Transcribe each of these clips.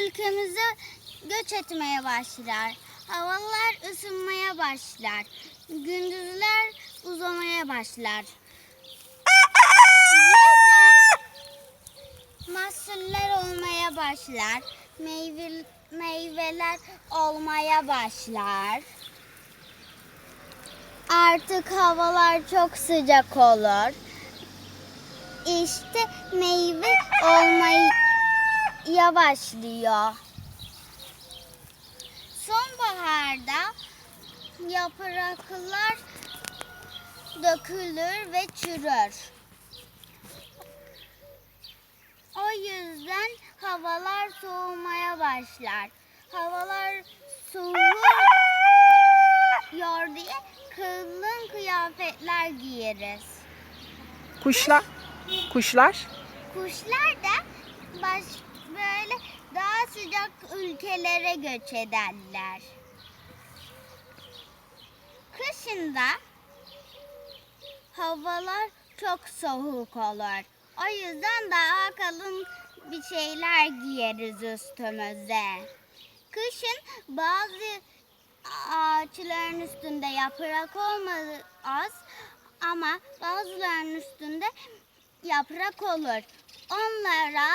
ülkemize göç etmeye başlar. Havalar ısınmaya başlar. Gündüzler uzamaya başlar. Mahsuller olmaya başlar. Meyve, meyveler olmaya başlar. Artık havalar çok sıcak olur. İşte meyve olmaya başlıyor. Sonbaharda yapraklar dökülür ve çürür. O yüzden havalar soğumaya başlar. Havalar soğuyor diye kalın kıyafetler giyeriz. Kuşlar. Kuşlar. Kuşlar da baş, böyle daha sıcak ülkelere göç ederler. Kışında havalar çok soğuk olur. O yüzden daha kalın bir şeyler giyeriz üstümüze. Kışın bazı ağaçların üstünde yaprak olmaz ama bazılarının üstünde yaprak olur. Onlara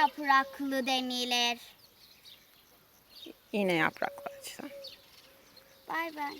yapraklı denilir. Yine yapraklar. Bay bay.